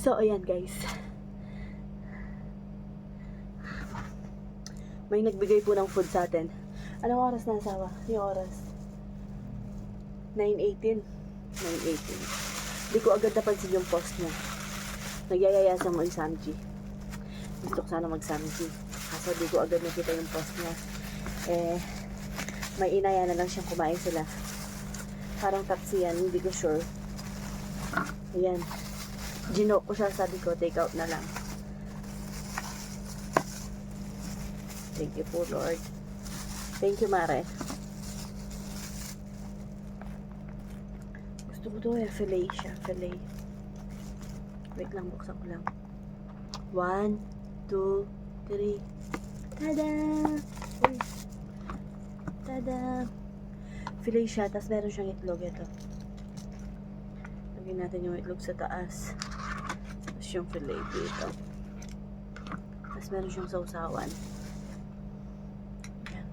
So, ayan guys. May nagbigay po ng food sa atin. Anong oras na asawa? Yung oras? 9.18. 9.18. Hindi ko agad napansin yung post niya. Nagyayaya sa mga samji. Gusto ko sana mag samji. Kaso di ko agad nakita yung post niya. Eh, may inaya na lang siyang kumain sila. Parang taxi yan, hindi ko sure. Ayan. Gino ko siya, sabi ko, take out na lang. Thank you po, Lord. Thank you, Mare. Gusto ko to eh, fillet siya, fillet. Wait lang, buksan ko lang. One, two, three. Tada! Uy. Tada! Fillet siya, tapos meron siyang itlog ito. Lagyan natin yung itlog sa taas. Tapos yung fillet dito. Tapos meron siyang sausawan. Yan.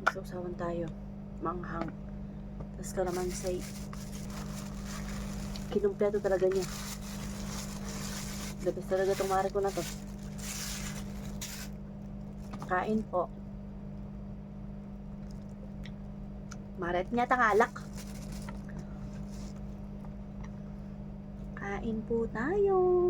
May sausawan tayo. Manghang. Tapos kalamansi. Kinumpleto talaga niya. Best talaga itong mare ko na to. Kain po. Maret niya tangalak. Kain po tayo.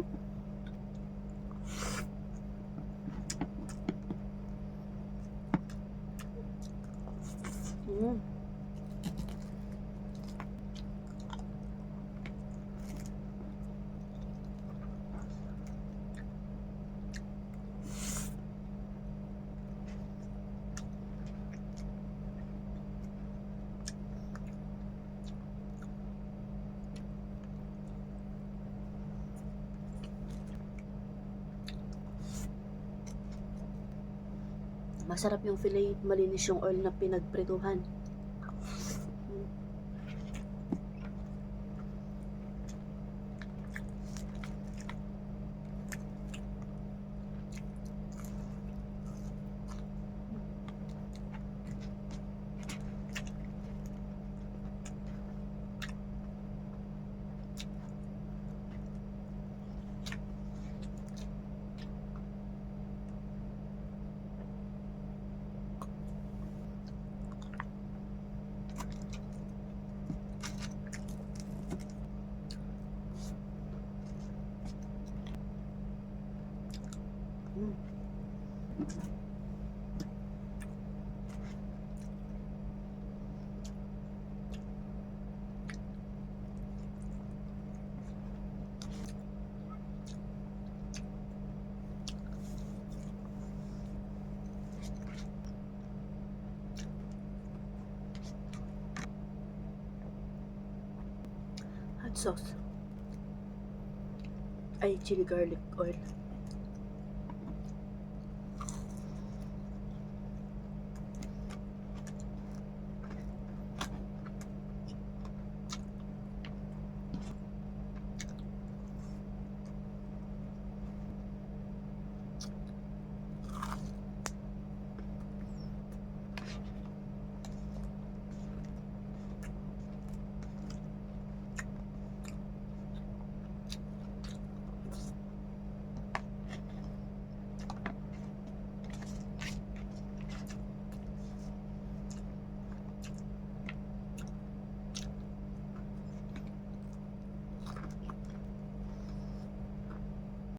Masarap yung fillet, malinis yung oil na pinagprituhan. Hot sauce. Ay, chili garlic oil.